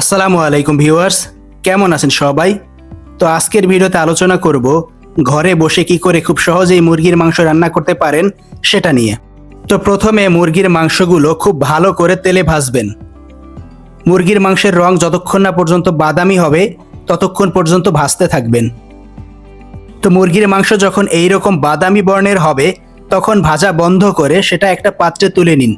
আসসালামু আলাইকুম ভিউয়ার্স, কেমন আছেন সবাই? তো আজকের ভিডিওতে আলোচনা করব ঘরে বসে কি করে খুব সহজেই মুরগির মাংস রান্না করতে পারেন সেটা নিয়ে। তো প্রথমে মুরগির মাংসগুলো খুব ভালো করে তেলে ভাজবেন। মুরগির মাংসের রং যতক্ষণ না পর্যন্ত বাদামি হবে, ততক্ষণ পর্যন্ত ভাজতে থাকবেন। তো মুরগির মাংস যখন এই রকম বাদামি বর্ণের হবে, তখন ভাজা বন্ধ করে সেটা একটা পাত্রে তুলে নিন।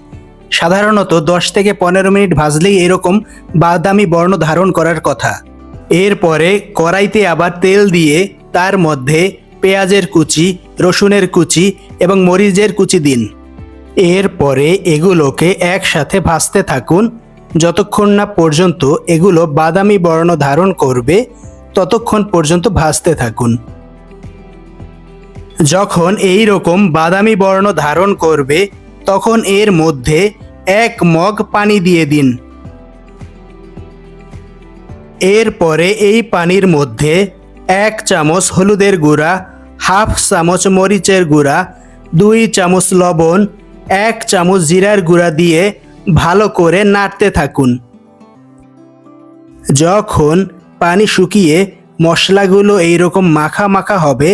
সাধারণত দশ থেকে পনেরো মিনিট ভাজলেই এরকম বাদামি বর্ণ ধারণ করার কথা। এরপরে কড়াইতে আবার তেল দিয়ে তার মধ্যে পেঁয়াজের কুচি, রসুনের কুচি এবং মরিচের কুচি দিন। এরপরে এগুলোকে একসাথে ভাজতে থাকুন। যতক্ষণ না পর্যন্ত এগুলো বাদামি বর্ণ ধারণ করবে, ততক্ষণ পর্যন্ত ভাজতে থাকুন। যখন এই রকম বাদামি বর্ণ ধারণ করবে তখন এর মধ্যে এক মগ পানি দিয়ে দিন। এরপরে এই পানির মধ্যে এক চামচ হলুদের গুঁড়া, হাফ চামচ মরিচের গুঁড়া, দুই চামচ লবণ, এক চামচ জিরার গুঁড়া দিয়ে ভালো করে নাড়তে থাকুন। যখন পানি শুকিয়ে মশলাগুলো এইরকম মাখা মাখা হবে,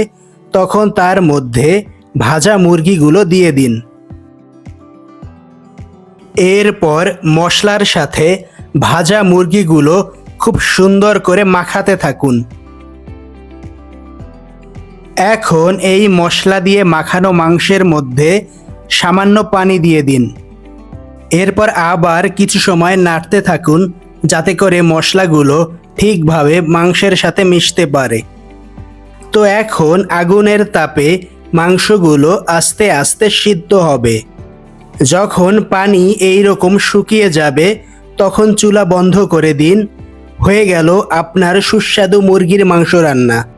তখন তার মধ্যে ভাজা মুরগিগুলো দিয়ে দিন। এরপর মশলার সাথে ভাজা মুরগিগুলো খুব সুন্দর করে মাখাতে থাকুন। এখন এই মশলা দিয়ে মাখানো মাংসের মধ্যে সামান্য পানি দিয়ে দিন। এরপর আবার কিছু সময় নাড়তে থাকুন যাতে করে মশলাগুলো ঠিকভাবে মাংসের সাথে মিশতে পারে। তো এখন আগুনের তাপে মাংসগুলো আস্তে আস্তে সিদ্ধ হবে। যখন পানি এই রকম শুকিয়ে যাবে, তখন চুলা বন্ধ করে দিন। হয়ে গেল আপনার সুস্বাদু মুরগির মাংস রান্না।